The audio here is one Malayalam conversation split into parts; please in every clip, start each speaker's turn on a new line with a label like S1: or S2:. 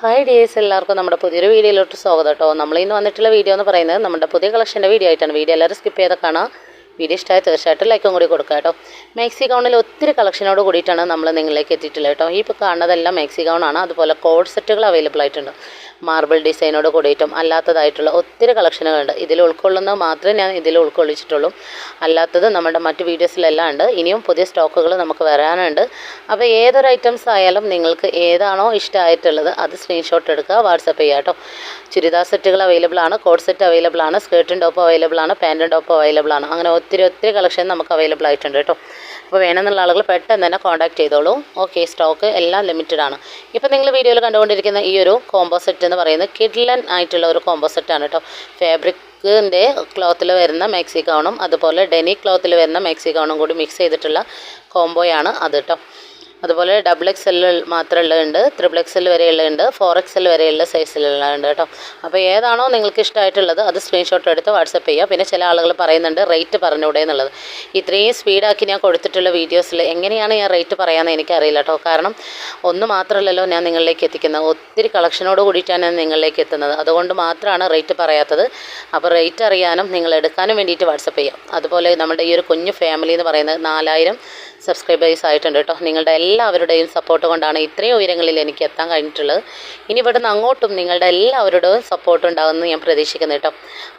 S1: ഹായ് ഡിയേഴ്സ് എല്ലാവർക്കും നമ്മുടെ പുതിയൊരു വീഡിയോയിലോട്ട് സ്വാഗതം കേട്ടോ. നമ്മൾ ഇന്ന് വന്നിട്ടുള്ള വീഡിയോ എന്ന് പറയുന്നത് നമ്മുടെ പുതിയ കളക്ഷന്റെ വീഡിയോ ആയിട്ടാണ്. വീഡിയോ എല്ലാവരും സ്കിപ്പ് ചെയ്ത് കാണാം വീഡിയോ ഇഷ്ടമായി തീർച്ചയായിട്ടും ലൈക്കും കൂടി കൊടുക്കുക കേട്ടോ. മാക്സി ഗൗണിൽ ഒത്തിരി കളക്ഷനോട് കൂടിയിട്ടാണ് നമ്മൾ നിങ്ങളിലേക്ക് എത്തിയിട്ടുള്ളത് കേട്ടോ. ഈ ഇപ്പോൾ കാണുന്നതെല്ലാം മാക്സി ഗൗണാണ് അതുപോലെ കോഡ് സെറ്റുകൾ അവൈലബിൾ ആയിട്ടുണ്ട്. മാർബിൾ ഡിസൈനോട് കൂടിയിട്ടും അല്ലാത്തതായിട്ടുള്ള ഒത്തിരി കളക്ഷനുകളുണ്ട്. ഇതിൽ ഉൾക്കൊള്ളുന്നത് മാത്രമേ ഞാൻ ഇതിൽ ഉൾക്കൊള്ളിച്ചിട്ടുള്ളൂ. അല്ലാത്തത് നമ്മുടെ മറ്റ് വീഡിയോസിലെല്ലാം ഉണ്ട്. ഇനിയും പുതിയ സ്റ്റോക്കുകൾ നമുക്ക് വരാനുണ്ട്. അപ്പോൾ ഏതൊരു ഐറ്റംസ് ആയാലും നിങ്ങൾക്ക് ഏതാണോ ഇഷ്ടമായിട്ടുള്ളത് അത് സ്ക്രീൻഷോട്ട് എടുക്കുക വാട്സപ്പ് ചെയ്യുക കേട്ടോ. ചുരിദാർ സെറ്റുകൾ അവൈലബിൾ ആണ് കോഡ് സെറ്റ് അവൈലബിൾ ആണ് സ്കേർട്ടും ടോപ്പ് അവൈലബിൾ ആണ് പാന്റും ടോപ്പ് അവൈലബിൾ ആണ്. അങ്ങനെ ഒത്തിരി ഒത്തിരി കളക്ഷൻ നമുക്ക് അവൈലബിൾ ആയിട്ടുണ്ട് കേട്ടോ. അപ്പോൾ വേണമെന്നുള്ള ആളുകൾ പെട്ടെന്ന് തന്നെ കോൺടാക്ട് ചെയ്തോളൂ. ഓക്കെ സ്റ്റോക്ക് എല്ലാം ലിമിറ്റഡ് ആണ്. ഇപ്പോൾ നിങ്ങൾ വീഡിയോയിൽ കണ്ടുകൊണ്ടിരിക്കുന്ന ഈ ഒരു കോംബോ സെറ്റ് എന്ന് പറയുന്നത് കിഡ്ലൻ ആയിട്ടുള്ള ഒരു കോമ്പോസെറ്റാണ് സെറ്റാണ് കേട്ടോ. ഫാബ്രിക്കിന്റെ ക്ലോത്തിൽ വരുന്ന മാക്സി അതുപോലെ ഡെനി ക്ലോത്തിൽ വരുന്ന മാക്സി കൂടി മിക്സ് ചെയ്തിട്ടുള്ള കോംബോയാണ് അത് കേട്ടോ. അതുപോലെ ഡബിൾ എക്സ് എൽ മാത്രം ഉള്ളതുണ്ട് ത്രിബിൾ എക്സ് എൽ വരെയുള്ളതുണ്ട് ഫോർ എക്സ് എൽ വരെയുള്ള സൈസിലുള്ളതുണ്ട് കേട്ടോ. അപ്പോൾ ഏതാണോ നിങ്ങൾക്ക് ഇഷ്ടമായിട്ടുള്ളത് അത് സ്ക്രീൻഷോട്ട് എടുത്ത് വാട്സപ്പ് ചെയ്യുക. പിന്നെ ചില ആളുകൾ പറയുന്നുണ്ട് റേറ്റ് പറഞ്ഞൂടെ എന്നുള്ളത്. ഇത്രയും സ്പീഡാക്കി ഞാൻ കൊടുത്തിട്ടുള്ള വീഡിയോസിൽ എങ്ങനെയാണ് ഞാൻ റേറ്റ് പറയാമെന്ന് എനിക്കറിയില്ല കേട്ടോ. കാരണം ഒന്ന് മാത്രമല്ലല്ലോ ഞാൻ നിങ്ങളിലേക്ക് എത്തിക്കുന്നത്. ഒത്തിരി കളക്ഷനോട് കൂടിയിട്ടാണ് ഞാൻ നിങ്ങളിലേക്ക് എത്തുന്നത്. അതുകൊണ്ട് മാത്രമാണ് റേറ്റ് പറയാത്തത്. അപ്പോൾ റേറ്റ് അറിയാനും നിങ്ങൾ എടുക്കാനും വേണ്ടിയിട്ട് വാട്സപ്പ് ചെയ്യാം അതുപോലെ നമ്മുടെ ഈ ഒരു കുഞ്ഞു ഫാമിലി എന്ന് പറയുന്നത് നാലായിരം സബ്സ്ക്രൈബേഴ്സ് ആയിട്ടുണ്ട് കേട്ടോ. നിങ്ങളുടെ എല്ലാവരുടെയും സപ്പോർട്ട് കൊണ്ടാണ് ഇത്രയും ഉയരങ്ങളിൽ എനിക്ക് എത്താൻ കഴിഞ്ഞിട്ടുള്ളത്. ഇനി ഇവിടുന്ന് അങ്ങോട്ടും നിങ്ങളുടെ എല്ലാവരുടെയും സപ്പോർട്ട് ഉണ്ടാകുമെന്ന് ഞാൻ പ്രതീക്ഷിക്കുന്നു കേട്ടോ.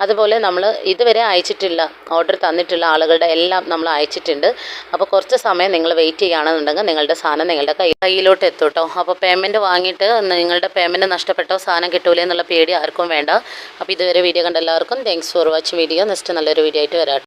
S1: അതുപോലെ നമ്മൾ ഇതുവരെ അയച്ചിട്ടില്ല ഓർഡർ തന്നിട്ടുള്ള ആളുകളുടെ എല്ലാം നമ്മൾ അയച്ചിട്ടുണ്ട്. അപ്പോൾ കുറച്ച് സമയം നിങ്ങൾ വെയിറ്റ് ചെയ്യുകയാണെന്നുണ്ടെങ്കിൽ നിങ്ങളുടെ സാധനം നിങ്ങളുടെ കൈ കയ്യിലോട്ട് എത്തും അപ്പോൾ പേയ്മെന്റ് വാങ്ങിയിട്ട് നിങ്ങളുടെ പേയ്മെന്റ് നഷ്ടപ്പെട്ടോ സാധനം കിട്ടൂലേ എന്നുള്ള പേടി ആർക്കും വേണ്ട. അപ്പോൾ ഇതുവരെ വീഡിയോ കണ്ട എല്ലാവർക്കും thanks for watching video next നല്ലൊരു വീഡിയോ ആയിട്ട് വരാം.